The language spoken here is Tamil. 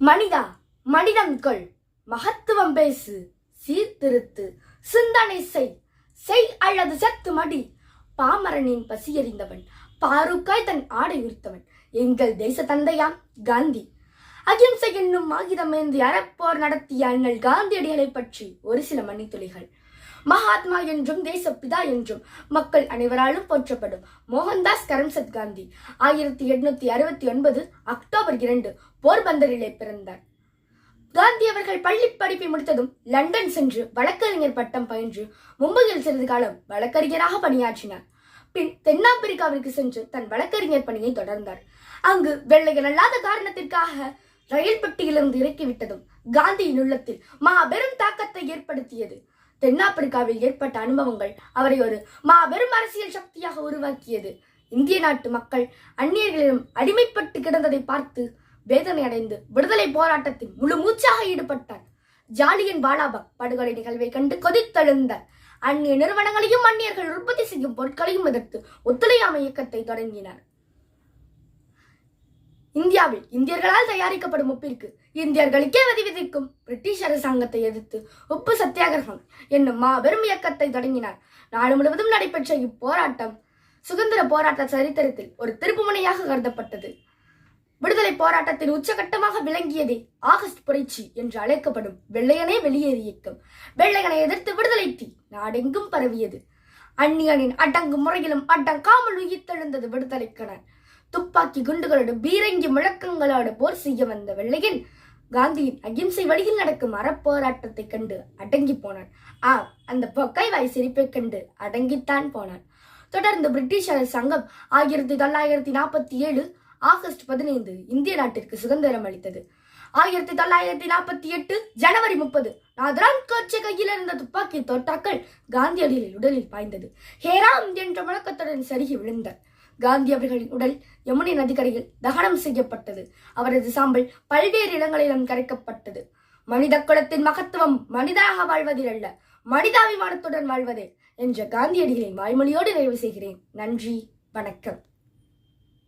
மனிதா மனிதம் கொள். மகத்துவம் பேசு சீர்திருத்து. சிந்தனை செய். செய் அல்லது செத்து மடி. பாமரனின் பசியறிந்தவன் பாருக்காய் தன் ஆடை உரித்தவன். எங்கள் தேச தந்தையாம் காந்தி. அகிம்சை என்னும் ஆயுதமேந்தி அறப்போர் நடத்திய அண்ணல் காந்தியடிகளை பற்றி ஒரு சில மணித்துளிகள் மகாத்மா என்றும் தேசப்பிதா என்றும் மக்கள் அனைவராலும் போற்றப்படும் மோகன்தாஸ் கரம்சத் காந்தி ஆயிரத்தி எட்நூத்தி அறுபத்தி ஒன்பது அக்டோபர் இரண்டு போர்பந்தரிலே பிறந்தார். காந்தி அவர்கள் பள்ளி படிப்பை முடித்ததும் லண்டன் சென்று வழக்கறிஞர் பட்டம் பயின்று மும்பையில் சிறிது காலம் வழக்கறிஞராக பணியாற்றினார். பின் தென்னாப்பிரிக்காவிற்கு சென்று தன் வழக்கறிஞர் பணியை தொடர்ந்தார். அங்கு வெள்ளையர் அல்லாத காரணத்திற்காக ரயில் பெட்டியிலிருந்து இறக்கிவிட்டதும் காந்தியின் உள்ளத்தில் மாபெரும் தாக்கத்தை ஏற்படுத்தியது. தென்னாப்பிரிக்காவில் ஏற்பட்ட அனுபவங்கள் அவரை ஒரு மாபெரும் அரசியல் சக்தியாக உருவாக்கியது. இந்திய நாட்டு மக்கள் அந்நியர்களிடம் அடிமைப்பட்டு கிடந்ததை பார்த்து வேதனை அடைந்து விடுதலை போராட்டத்தில் முழு மூச்சாக ஈடுபட்டார். ஜாலியன் வாலாபாக் படுகொலை நிகழ்வை கண்டு கொதித்தெழுந்தார் அந்நிய நிறுவனங்களையும் அந்நியர்கள் உற்பத்தி செய்யும் பொருட்களையும் எதிர்த்து ஒத்துழையாமை இயக்கத்தை தொடங்கினார். இந்தியாவில் இந்தியர்களால் தயாரிக்கப்படும் உப்பிற்கு இந்தியர்களுக்கே வரி விதிக்கும் பிரிட்டிஷ் அரசாங்கத்தை எதிர்த்து உப்பு சத்தியாகிரகம் என்னும் மாபெரும் இயக்கத்தை தொடங்கினார். நாடு முழுவதும் நடைபெற்ற இப்போராட்டம் சுதந்திர போராட்ட சரித்திரத்தில் ஒரு திருப்புமுனையாக கருதப்பட்டது. விடுதலை போராட்டத்தின் உச்சகட்டமாக விளங்கியதே ஆகஸ்ட் புரட்சி என்று அழைக்கப்படும் வெள்ளையனே வெளியேறு இயக்கம் வெள்ளையனை எதிர்த்து விடுதலை தீ நாடெங்கும் பரவியது. அந்நியனின் அடங்கு முறையிலும் அடங்காமல் உயிர்த்தெழுந்தது விடுதலைக்கணன் துப்பாக்கி குண்டுகளோடு பீரங்கி முழக்கங்களோடு போர் செய்ய வந்த வெள்ளையன் காந்தியின் அகிம்சை வழியில் நடக்கும் அறப்போராட்டத்தை கண்டு அடங்கி போனான். ஆ அந்த பொக்கை வாய் சிரிப்பைக் கண்டு அடங்கித்தான் போனான். தொடர்ந்து பிரிட்டிஷ் அரசாங்கம் ஆயிரத்தி தொள்ளாயிரத்தி நாற்பத்தி ஏழு ஆகஸ்ட் பதினைந்து இந்திய நாட்டிற்கு சுதந்திரம் அளித்தது. ஆயிரத்தி தொள்ளாயிரத்தி நாற்பத்தி எட்டு ஜனவரி முப்பது நாதரான் கோட்சை கையில் இருந்த துப்பாக்கி தோட்டாக்கள் காந்தியடிகளின் உடலில் பாய்ந்தது. ஹேராம் என்ற முழக்கத்துடன் சருகி விழுந்தார். காந்தி அவர்களின் உடல் யமுனை நதிக்கரையில் தகனம் செய்யப்பட்டது. அவரது சாம்பல் பல்வேறு இடங்களிலும் கரைக்கப்பட்டது. மனித குலத்தின் மகத்துவம் மனிதாக வாழ்வதில் அல்ல மனிதாபிமானத்துடன் வாழ்வதே என்ற காந்தியடிகளின் வாய்மொழியோடு நிறைவு செய்கிறேன். நன்றி வணக்கம்.